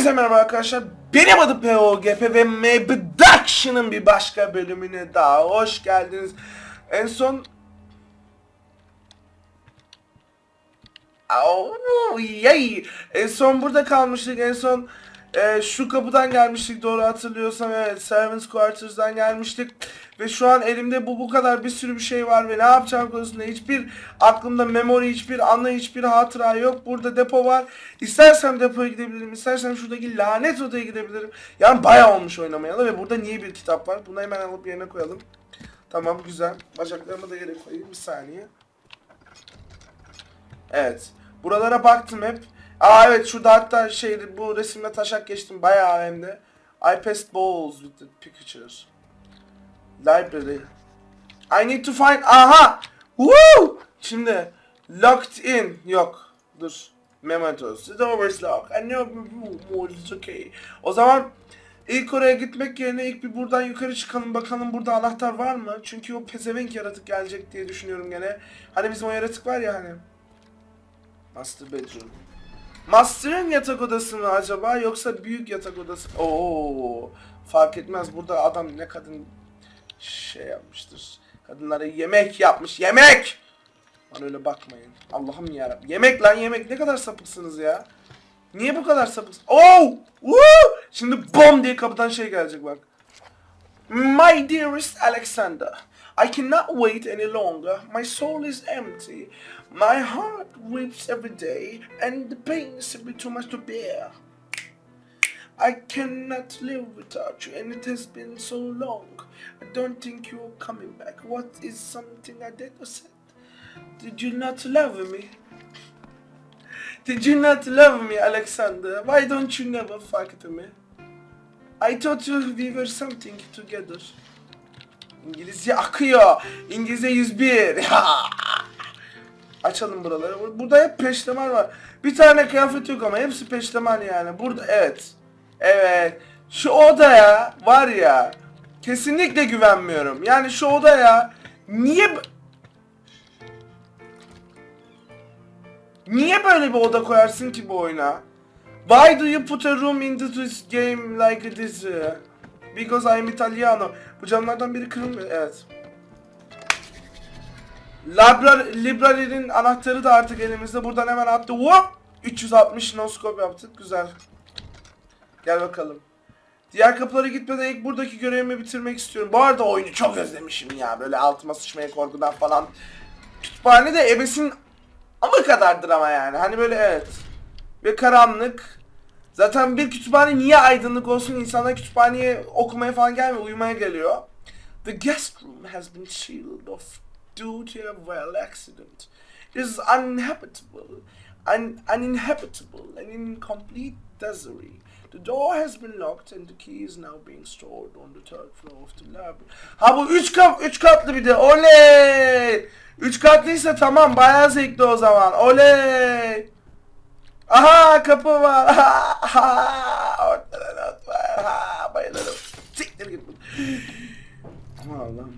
Hepinize merhaba arkadaşlar. Benim adım POGP ve Mabduction'ın bir başka bölümüne daha hoş geldiniz. En son... Au, yay. En son burada kalmıştık. En son e, şu kapıdan gelmiştik doğru hatırlıyorsam. Evet Servants Quarters'dan gelmiştik. Ve şu an elimde bu bu kadar bir sürü bir şey var ve ne yapacağım konusunda hiçbir aklımda memori, hiçbir anı, hiçbir hatıra yok. Burada depo var. İstersem depoya gidebilirim, istersem şuradaki lanet odaya gidebilirim. Yani bayağı olmuş oynamayalı ve burada niye bir kitap var? Bunu hemen alıp yerine koyalım. Tamam güzel. Bacaklarımı da yere koyayım bir saniye. Evet. Buralara baktım hep. Aa evet şurada hatta şey bu resimle taşak geçtim bayağı hem de. I passed balls with the pictures. Library. I need to find... Aha! Woo! Şimdi locked in. Yok. Dur. Mementos. Door is locked. I know is okay. O zaman ilk oraya gitmek yerine ilk bir buradan yukarı çıkalım bakalım burada anahtar var mı? Çünkü o pezevenk yaratık gelecek diye düşünüyorum gene. Hani bizim o yaratık var ya hani. Master bedroom. Master'ın yatak odası mı acaba yoksa büyük yatak odası? Oo, fark etmez burada adam ne kadın şey yapmıştır. Kadınlara yemek yapmış. Yemek! Bana öyle bakmayın. Allah'ım yarabbim. Yemek lan yemek. Ne kadar sapıksınız ya. Niye bu kadar sapıksınız? Oh! Woo! Şimdi bom diye kapıdan şey gelecek bak. My dearest Alexander, I cannot wait any longer. My soul is empty. My heart weeps every day, and the pain is simply too much to bear. I cannot live without you, and it has been so long. I don't think you're coming back. What is something I did or said? Did you not love me? Did you not love me, Alexander? Why don't you never fuck to me? I thought you- we were something together. İngilizce akıyor. İngilizce 101. Açalım buraları. Bur- Burada hep peştemal var. Bir tane kıyafet yok ama hepsi peştemal yani. Burada evet. Evet. Şu odaya var ya kesinlikle güvenmiyorum. Yani şu odaya niye Niye böyle bir oda koyarsın ki bu oyuna? Why do you put a room into this game like this? Because I'm Italiano. Bu camlardan biri kırılmıyor. Evet. Librar Library'nin anahtarı da artık elimizde. Buradan hemen attı. Hop! 360 noskop yaptık. Güzel. Gel bakalım. Diğer kapılara gitmeden ilk buradaki görevimi bitirmek istiyorum. Bu arada oyunu çok özlemişim ya. Böyle altıma sıçmaya korkudan falan. Kütüphane de ebesin ama kadardır ama yani. Hani böyle evet. Ve karanlık. Zaten bir kütüphane niye aydınlık olsun? İnsanlar kütüphaneye okumaya falan gelmiyor, uyumaya geliyor. The guest room has been sealed off due to a well accident. It is uninhabitable, un uninhabitable, and in complete misery. The door has been locked and the key is now being stored on the third floor of the library. Ha bu üç kat üç katlı bir de. Oley! Üç katlıysa tamam bayağı zevkli o zaman. Oley! Aha kapı var. Aha, ortada not var. Aha, bayılırım. Siktir git. Aman Allah'ım.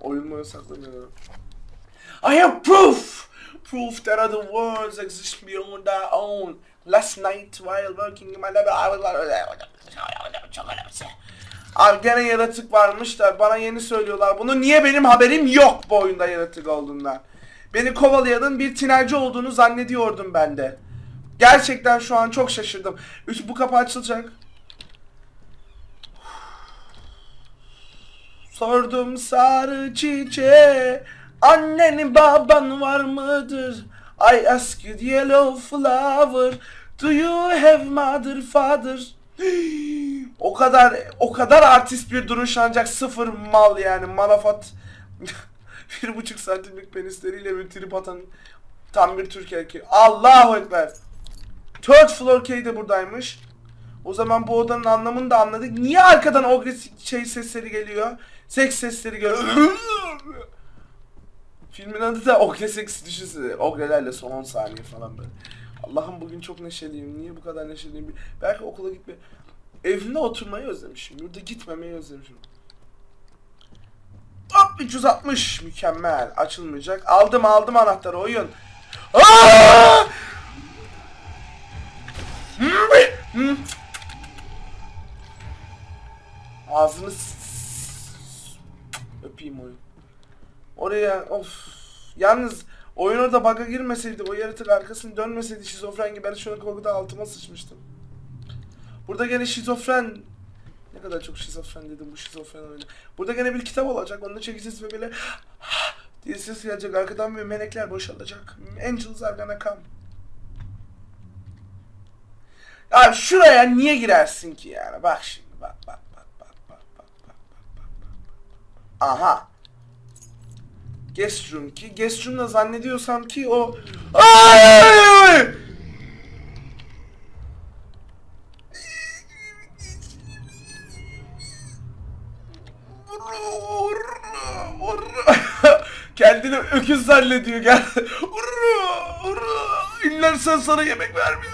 Oyun mu saklanıyor? I have proof! Proof that other worlds exist beyond our own. Last night while working in my lab, I was... Abi gene yaratık varmış da bana yeni söylüyorlar. Bunu niye benim haberim yok bu oyunda yaratık olduğundan. Beni kovalayanın bir tinerci olduğunu zannediyordum ben de. Gerçekten şu an çok şaşırdım. Üç, bu kapı açılacak. Sordum sarı çiçeğe Annenin baban var mıdır? I ask you the yellow flower Do you have mother father? o kadar o kadar artist bir duruş ancak sıfır mal yani malafat bir buçuk santimlik penisleriyle bir trip atan tam bir Türk erkeği. Allahu Ekber. Third floor key de buradaymış. O zaman bu odanın anlamını da anladık. Niye arkadan o şey sesleri geliyor? Seks sesleri geliyor. Filmin adı da Okle Seks düşünsene. Oklelerle son 10 saniye falan böyle. Allah'ım bugün çok neşeliyim. Niye bu kadar neşeliyim? Belki okula gitme. Evimde oturmayı özlemişim. Yurda gitmemeyi özlemişim. Hop 360 mükemmel. Açılmayacak. Aldım aldım anahtarı oyun. Aa! Oraya of. Yalnız oyun orada bug'a girmeseydi, o yaratık arkasını dönmeseydi şizofren gibi ben şu an korkuda altıma sıçmıştım. Burada gene şizofren ne kadar çok şizofren dedim bu şizofren oyunu. Burada gene bir kitap olacak. Onu çekeceğiz ve böyle diye ses gelecek arkadan ve melekler boşalacak. Angels are gonna come. Ya şuraya niye girersin ki yani? Bak şimdi bak bak bak bak bak bak bak bak bak bak. Aha. Guest room ki guest room'da zannediyorsam ki o Ay, ay, ay! Kendini öküz zannediyor gel. İnlersen sana yemek vermiyor.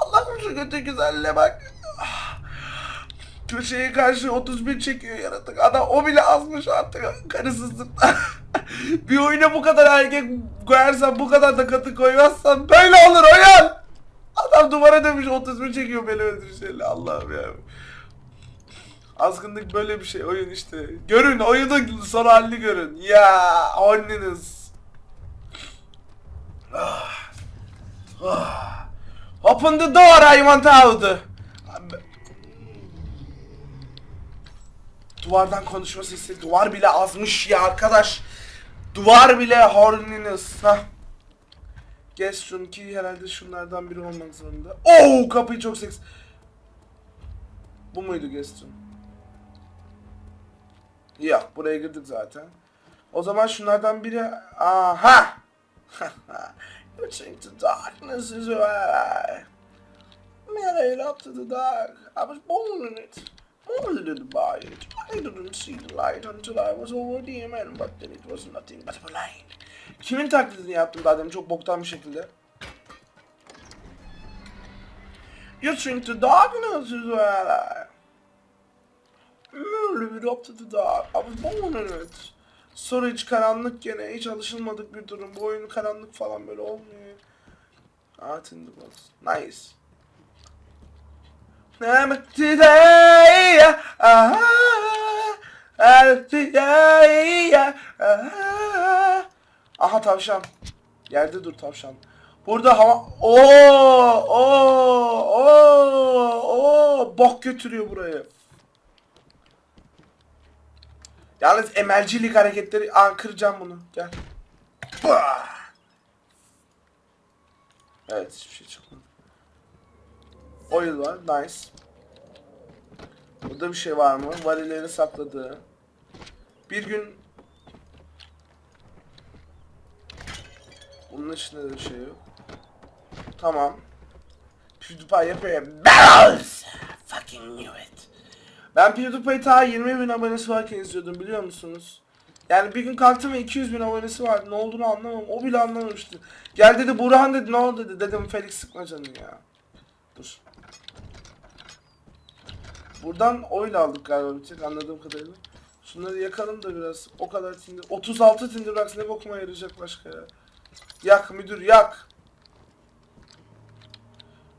Allah'ım şu kötü güzelle bak. Köşeye karşı 31 çekiyor yaratık. Adam o bile azmış artık karısızlıktan. bir oyuna bu kadar erkek koyarsan bu kadar da katı koymazsan böyle olur oyun. Adam duvara dönmüş 31 çekiyor beni öldürüşlerle Allah'ım ya. Azgınlık böyle bir şey oyun işte. Görün oyunun son halini görün. Ya oynayınız. Ah. Ah. Open the door I want out. Duvardan konuşma sesi. Duvar bile azmış ya arkadaş. Duvar bile horniness. Hah. Room ki herhalde şunlardan biri olmak zorunda. Oo kapıyı çok seks. Bu muydu guest room? Yok buraya girdik zaten. O zaman şunlardan biri... Aha! you think the darkness is where I... Married up to the dark. I was born in it. Molded by it. I didn't see the light until I was already a man, but then it was nothing but a blind. Kimin taklidini yaptım daha demin çok boktan bir şekilde? You think the darkness is where I... Live up to the dark. I was born in it. Sonra hiç karanlık gene hiç alışılmadık bir durum. Bu oyun karanlık falan böyle olmuyor. Art in the. Nice. Aha. Tavşan. Yerde dur tavşan. Burada hava... Oo, oo, oo, oo, bok götürüyor burayı. Yalnız emelcilik hareketleri... Aa kıracağım bunu. Gel. Evet hiçbir şey çıkmadı. Oil var. Nice. Burada bir şey var mı? Varilleri sakladığı. Bir gün... Bunun içinde de bir şey yok. Tamam. PewDiePie yapıyor. Barrels! Fucking knew it. Ben PewDiePie ta 20 bin abonesi varken izliyordum biliyor musunuz? Yani bir gün kalktım ve 200 bin abonesi vardı. Ne olduğunu anlamam. O bile anlamamıştı. Gel dedi Burhan dedi ne oldu dedi. Dedim Felix sıkma canını ya. Dur. Buradan oyla aldık galiba bir tek anladığım kadarıyla. Şunları yakalım da biraz. O kadar Tinder. 36 Tinder Rocks ne bokuma yarayacak başka ya. Yak müdür yak.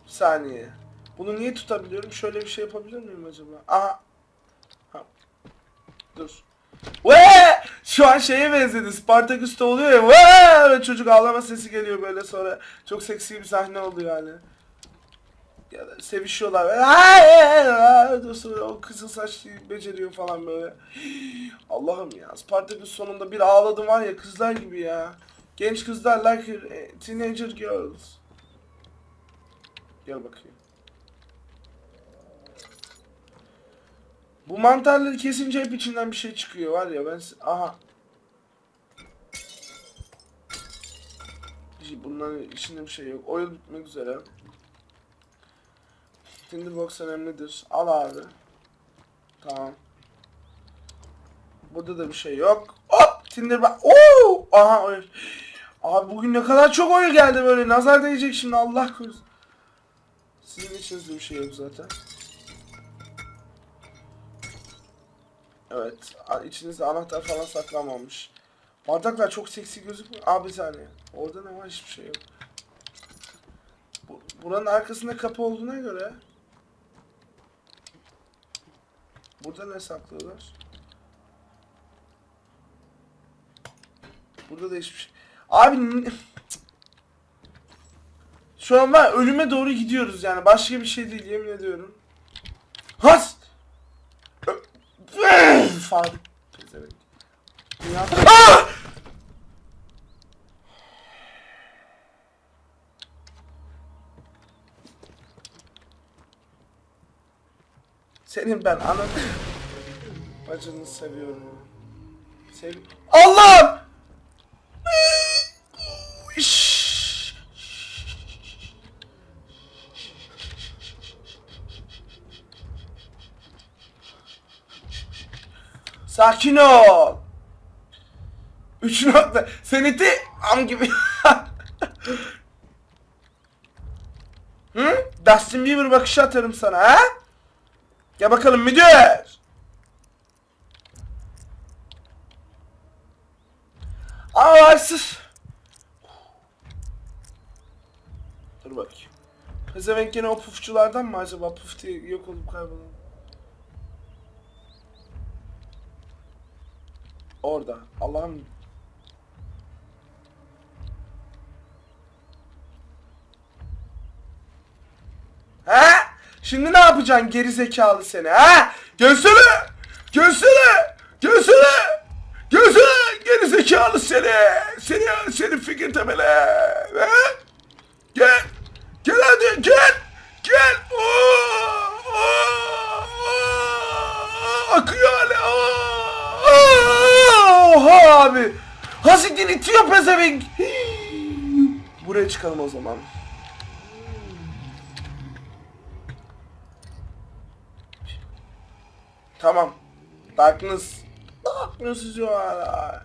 Bir saniye. Bunu niye tutabiliyorum? Şöyle bir şey yapabilir miyim acaba? Aha. Ha. Dur. Ve şu an şeye benzedi. Spartaküs'te oluyor ya. Ve çocuk ağlama sesi geliyor böyle sonra. Çok seksi bir sahne oluyor yani. Ya da sevişiyorlar. Sonra o kızıl saçlı beceriyor falan böyle. Allah'ım ya. Spartaküs sonunda bir ağladım var ya kızlar gibi ya. Genç kızlar like eh, teenager girls. Gel bakayım. Bu mantarları kesince hep içinden bir şey çıkıyor var ya ben aha. Bunların içinde bir şey yok. Oil bitmek üzere. Tinderbox önemlidir. Al abi. Tamam. Burada da bir şey yok. Hop! Tinderbox. Oo! Aha oil. Abi bugün ne kadar çok oil geldi böyle. Nazar değecek şimdi Allah korusun. Sizin içinizde bir şey yok zaten. Evet. içinizde anahtar falan saklanmamış. Bardaklar çok seksi gözükmüyor. Abi bir saniye. Orada ne var? Hiçbir şey yok. Bu, buranın arkasında kapı olduğuna göre Burada ne saklıyorlar? Burada da hiçbir şey. Abi Şu an var ölüme doğru gidiyoruz yani. Başka bir şey değil yemin ediyorum. Has! Ö- Fadik. Pezevenk. Ya. Ah! Senin ben ananı bacını seviyorum. Sev Allah'ım! Sakin ol. Üç nokta. Seneti am gibi. Hı? Dustin Bieber bakışı atarım sana ha? Gel bakalım müdür. Aa haksız. Dur bakayım. Pezevenk gene o pufçulardan mı acaba? Puf diye yok olup kaybolan. Orada. Allah'ım. Ha? Şimdi ne yapacaksın geri zekalı seni ha? Gelsene! Gelsene! Gelsene! Gelsene! Geri zekalı seni! Seni senin fikir temeli! Ha? Gel! Gel hadi gel! Gel! Oo! Oo! Oo! Akıyor hala! Oo! Oha abi! Hasidin itiyor pezevenk! Buraya çıkalım o zaman. Tamam. Darkness. Darkness is your ally.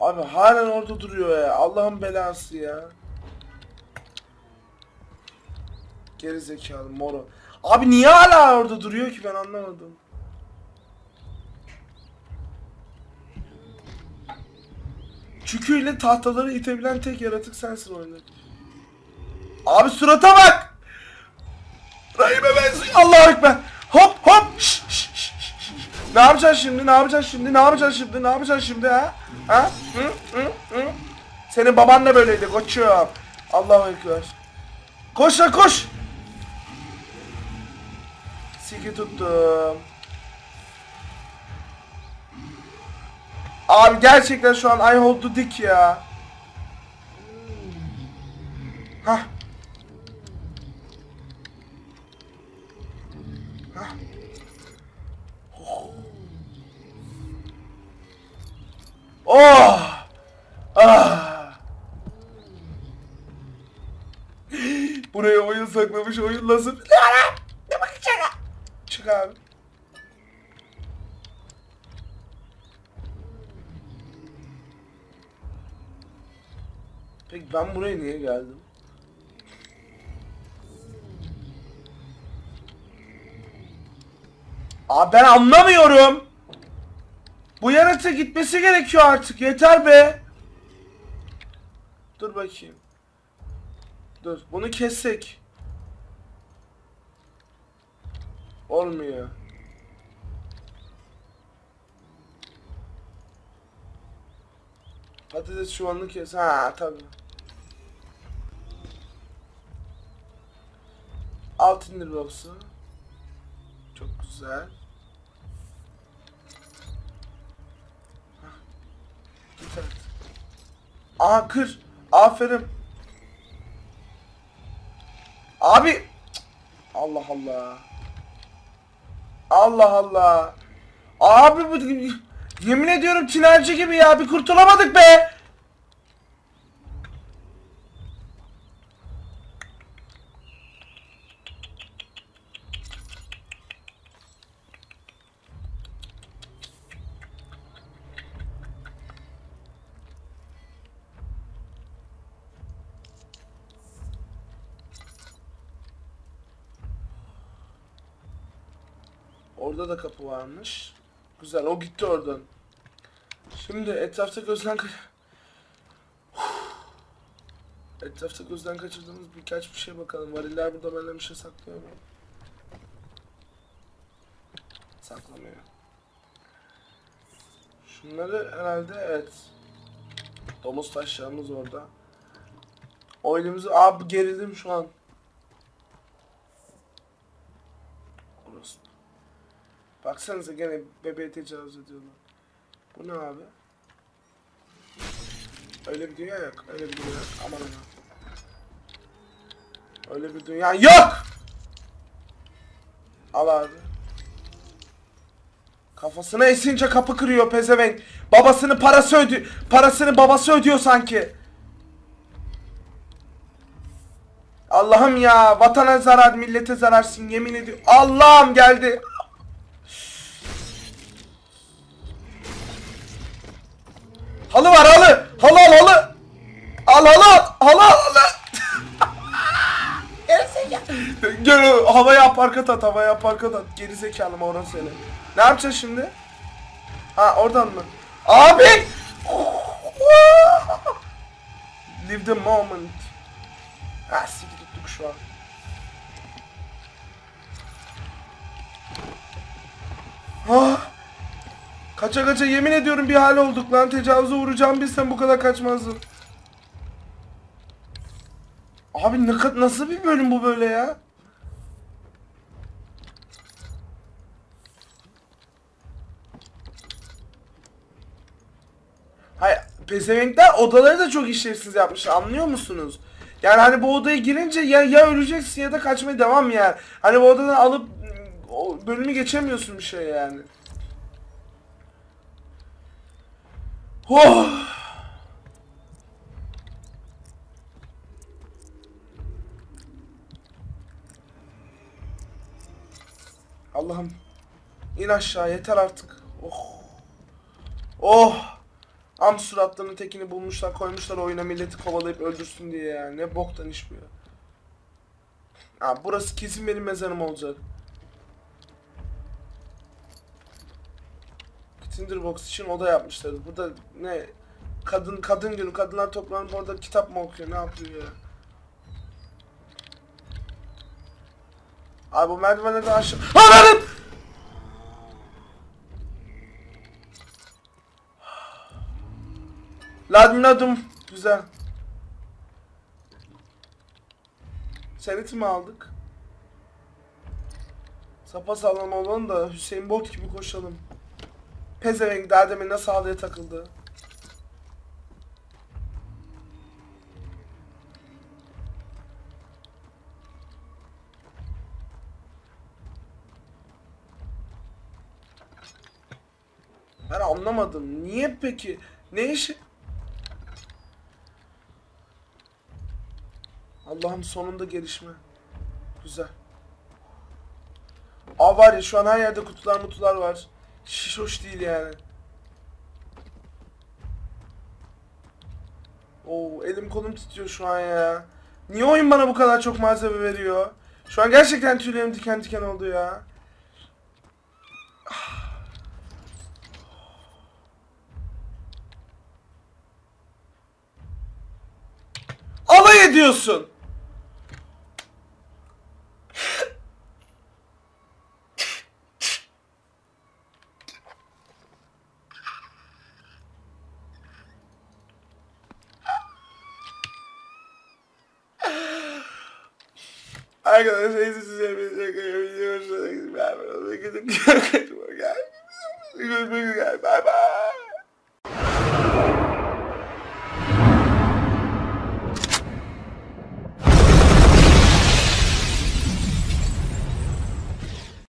Abi halen orada duruyor ya. Allah'ın belası ya. Geri zekalı moro. Abi niye hala orada duruyor ki ben anlamadım. Çüküyle tahtaları itebilen tek yaratık sensin oyunda. Abi surata bak! Rahime benziyor. Allahu Ekber. Hop hop. Şş, şş, şş, şş. Ne yapacaksın şimdi? Ne yapacaksın şimdi? Ne yapacaksın şimdi? Ne yapacaksın şimdi ha? Ha? Hı? Hı? Hı? Senin baban da böyleydi koçum. Allahu Ekber. Koş lan koş. Siki tuttum. Abi gerçekten şu an I hold the dick ya. Hah. Hah. Oh. Ah. Buraya oyun saklamış oyun nasıl? Ne bakacak? Çık abi. Peki ben buraya niye geldim? Abi ben anlamıyorum. Bu yaratık gitmesi gerekiyor artık. Yeter be. Dur bakayım. Dur. Bunu kessek. Olmuyor. Patates çuvalını kes. Ha tabii. Alt indir box'u. Çok güzel. Git artık. Aha kır. Aferin. Abi. Allah Allah. Allah Allah. Abi bu yemin ediyorum tinerci gibi ya bir kurtulamadık be. Orada da kapı varmış. Güzel o gitti oradan. Şimdi etrafta gözden. Etrafta gözden kaçırdığımız birkaç bir şey bakalım. Variller burada benden bir şey saklıyor mu? Saklamıyor. Şunları herhalde evet. Domuz taşlarımız orada. O elimizi... Abi gerildim şu an. Orası. Baksanıza gene bebeğe tecavüz ediyorlar. Bu ne abi? Öyle bir dünya yok. Öyle bir dünya yok. Aman aman. Öyle bir dünya yok! Al abi. Kafasına esince kapı kırıyor pezevenk. Babasını parası ödüyor. Parasını babası ödüyor sanki. Allah'ım ya vatana zarar millete zararsın yemin ediyorum. Allah'ım geldi. Halı var halı. Halı al halı. Al halı al. Halı al halı. Gel havaya aparkat at havaya aparkat at. Gerizekalı mı orası seni. Ne yapacağız şimdi? Ha oradan mı? Abi! Live the moment. Ha siktir şu an. Kaça kaça yemin ediyorum bir hal olduk lan. Tecavüze uğrayacağım bilsem bu kadar kaçmazdım. Abi ne nasıl bir bölüm bu böyle ya? Hayır, pezevenkler odaları da çok işlevsiz yapmış. Anlıyor musunuz? Yani hani bu odaya girince ya ya öleceksin ya da kaçmaya devam yani. Hani bu odadan alıp bölümü geçemiyorsun bir şey yani. Oh! Allah'ım. İn aşağı yeter artık. Oh. Oh. Am suratlarının tekini bulmuşlar koymuşlar oyuna milleti kovalayıp öldürsün diye yani. Ne boktan iş bu ya. Ha, burası kesin benim mezarım olacak. Tinderbox için oda yapmışlar. Burada ne kadın kadın günü kadınlar toplanıp orada kitap mı okuyor ne yapıyor ya? Abi bu merdivenlerden aşağı... Ananın! Ladinadım. Güzel. Senet mi aldık? Sapa sağlam olalım da Hüseyin Bolt gibi koşalım. Pezevenk daha nasıl halıya takıldı? Ben anlamadım. Niye peki? Ne işi? Allah'ım sonunda gelişme. Güzel. Aa var ya şu an her yerde kutular mutular var. Hiç hoş değil yani. Oo elim kolum titriyor şu an ya. Niye oyun bana bu kadar çok malzeme veriyor? Şu an gerçekten tüylerim diken diken oldu ya. Alay ediyorsun.